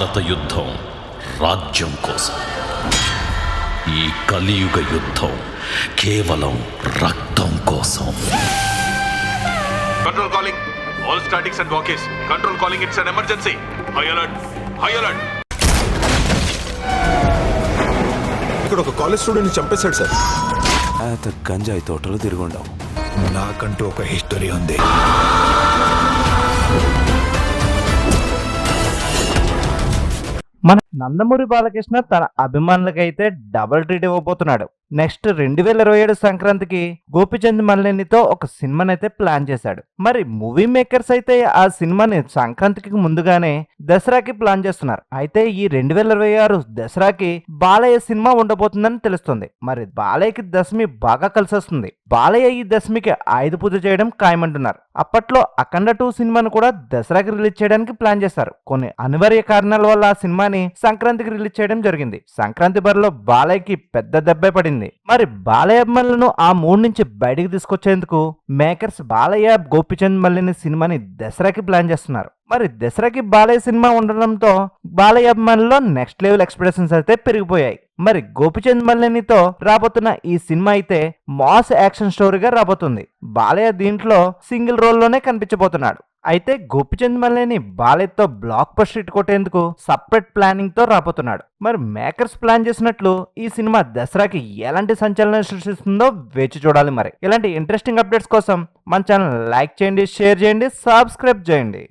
భారత యుద్ధం రాజ్యం కోసం. ఈ కలియుగ యుద్ధం కేవలం రక్తం కోసం. Control calling all statics and walkies control calling it's and emergency high alert high alert ఇక్కడ ఒక కాలేజ్ స్టూడెంట్ చంపేశాడు సార్. గంజాయి తోటలో తిరిగి నాకంటూ ఒక హిస్టరీ ఉంది. మన నందమూరి బాలకృష్ణ తన అభిమానులకైతే డబుల్ ట్రీట్ ఇవ్వబోతున్నాడు. నెక్స్ట్ రెండు వేల ఇరవై ఏడు సంక్రాంతికి గోపిచంద్ మల్లేనితో ఒక సినిమాని అయితే ప్లాన్ చేశాడు. మరి మూవీ మేకర్స్ అయితే ఆ సినిమాని సంక్రాంతికి ముందుగానే దసరాకి ప్లాన్ చేస్తున్నారు. అయితే ఈ రెండు వేల ఇరవై ఆరు దసరాకి బాలయ్య సినిమా ఉండబోతుందని తెలుస్తుంది. మరి బాలయ్యకి దశమి బాగా కలిసి వస్తుంది బాలయ్య ఈ దశమికి ఆయుధ పూజ చేయడం ఖాయమంటున్నారు. అప్పట్లో అఖండ టూ సినిమాను కూడా దసరాకి రిలీజ్ చేయడానికి ప్లాన్ చేశారు. కొన్ని అనివార్య కారణాల వల్ల ఆ సినిమాని సంక్రాంతికి రిలీజ్ చేయడం జరిగింది. సంక్రాంతి బరిలో బాలయ్యకి పెద్ద దెబ్బే పడింది. మరి బాలయ్య అభిమానులను ఆ మూడు నుంచి బయటికి తీసుకొచ్చేందుకు మేకర్స్ బాలయ్య గోపిచంద్ మల్లిని సినిమాని దసరాకి ప్లాన్ చేస్తున్నారు. మరి దసరాకి బాలయ్య సినిమా ఉండడంతో బాలయ్య అభిమానుల్లో నెక్స్ట్ లెవెల్ ఎక్స్పెక్టేషన్స్ అయితే పెరిగిపోయాయి. మరి గోపిచంద్ మల్లినితో రాబోతున్న ఈ సినిమా అయితే మాస్ యాక్షన్ స్టోరీగా రాబోతుంది. బాలయ్య దీంట్లో సింగిల్ రోల్లోనే కనిపించబోతున్నాడు. అయితే గోపిచంద్ మల్లేని బాలయ్యతో బ్లాక్ బస్టర్ హిట్ కొట్టేందుకు సపరేట్ ప్లానింగ్తో రాబోతున్నాడు. మరి మేకర్స్ ప్లాన్ చేసినట్లు ఈ సినిమా దసరాకి ఎలాంటి సంచలనం సృష్టిస్తుందో వేచి చూడాలి మరి. ఇలాంటి ఇంట్రెస్టింగ్ అప్డేట్స్ కోసం మన ఛానల్ లైక్ చేయండి షేర్ చేయండి సబ్స్క్రైబ్ చేయండి.